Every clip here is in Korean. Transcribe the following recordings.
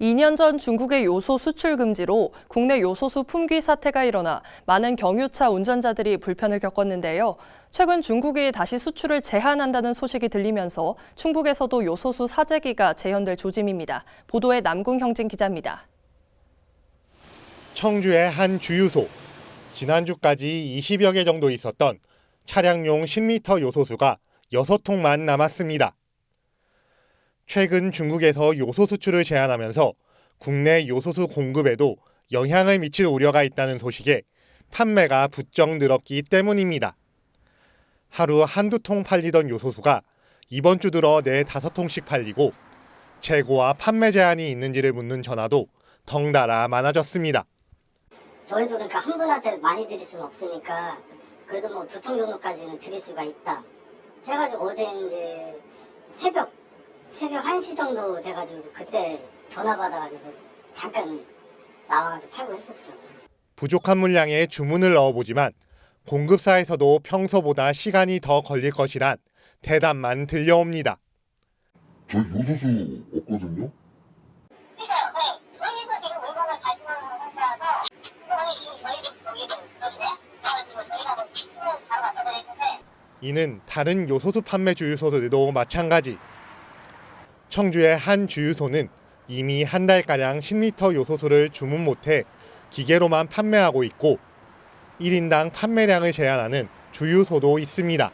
2년 전 중국의 요소 수출 금지로 국내 요소수 품귀 사태가 일어나 많은 경유차 운전자들이 불편을 겪었는데요. 최근 중국이 다시 수출을 제한한다는 소식이 들리면서 충북에서도 요소수 사재기가 재현될 조짐입니다. 보도에 남궁 형진 기자입니다. 청주의 한 주유소. 지난주까지 20여 개 정도 있었던 차량용 10리터 요소수가 6통만 남았습니다. 최근 중국에서 요소 수출을 제한하면서 국내 요소수 공급에도 영향을 미칠 우려가 있다는 소식에 판매가 부쩍 늘었기 때문입니다. 하루 한두 통 팔리던 요소수가 이번 주 들어 네 다섯 통씩 팔리고 재고와 판매 제한이 있는지를 묻는 전화도 덩달아 많아졌습니다. 저희도 그러니까 한 분한테 많이 드릴 수는 없으니까 그래도 뭐 두 통 정도까지는 드릴 수가 있다 해가지고 어제 이제 새벽 새벽 1시 정도 돼가지고 그때 전화 받아가지고 잠깐 나와가지고 팔고 했었죠. 부족한 물량에 주문을 넣어보지만 공급사에서도 평소보다 시간이 더 걸릴 것이란 대답만 들려옵니다. 저희 요소수 없거든요. 이는 다른 요소수 판매 주유소들도 마찬가지. 청주의 한 주유소는 이미 한 달가량 10리터 요소수를 주문 못해 기계로만 판매하고 있고 1인당 판매량을 제한하는 주유소도 있습니다.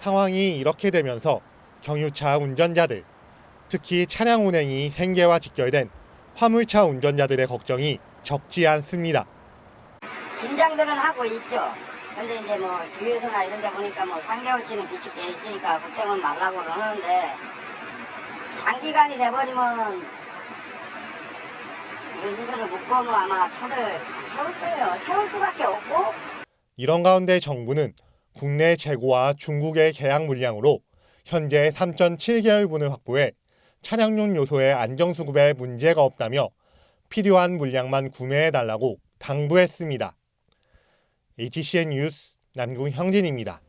상황이 이렇게 되면서 경유차 운전자들, 특히 차량 운행이 생계와 직결된 화물차 운전자들의 걱정이 적지 않습니다. 긴장들은 하고 있죠. 근데 이제 뭐 주유소나 이런 데 보니까 뭐 3개월치는 비축돼 있으니까 걱정은 말라고 그러는데 장기간이 돼버리면 수소를 못 보면 아마 차를 세울 거예요. 세울 수밖에 없고 이런 가운데 정부는 국내 재고와 중국의 계약 물량으로 현재 3.7개월분을 확보해 차량용 요소의 안정 수급에 문제가 없다며 필요한 물량만 구매해 달라고 당부했습니다. HCN 뉴스 남궁 형진입니다.